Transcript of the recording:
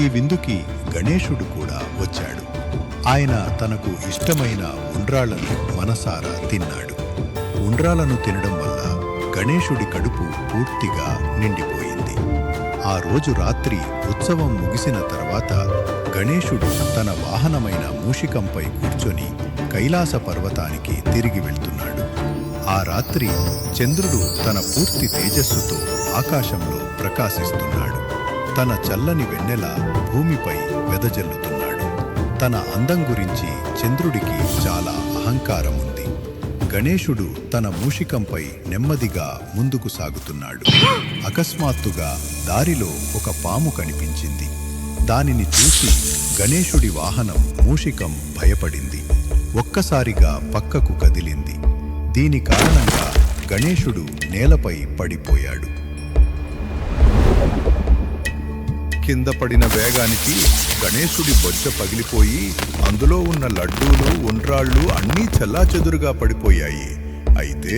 ఈ విందుకి గణేశుడు కూడా వచ్చాడు. ఆయన తనకు ఇష్టమైన ఉండ్రాళ్ళను మనసారా తిన్నాడు. ఉండ్రాలను తినడం వల్ల గణేశుడి కడుపు పూర్తిగా నిండిపోయింది. ఆ రోజు రాత్రి ఉత్సవం ముగిసిన తర్వాత గణేశుడు తన వాహనమైన మూషికంపై కూర్చొని కైలాస పర్వతానికి తిరిగి వెళ్తున్నాడు. ఆ రాత్రి చంద్రుడు తన పూర్తి తేజస్సుతో ఆకాశంలో ప్రకాశిస్తున్నాడు. తన చల్లని వెన్నెల భూమిపై వెదజల్లుతున్నాడు. తన అందం గురించి చంద్రుడికి చాలా అహంకారం ఉంది గణేశుడు తన మూషికంపై నెమ్మదిగా ముందుకు సాగుతున్నాడు. అకస్మాత్తుగా దారిలో ఒక పాము కనిపించింది. దానిని చూసి గణేశుడి వాహనం మూషికం భయపడింది. ఒక్కసారిగా పక్కకు కదిలింది. దీని కారణంగా గణేశుడు నేలపై పడిపోయాడు. కింద పడిన వేగానికి గణేశుడి బొజ్జ పగిలిపోయి అందులో ఉన్న లడ్డూలు ఉండ్రాళ్ళు అన్నీ చెల్లాచెదురుగా పడిపోయాయి. అయితే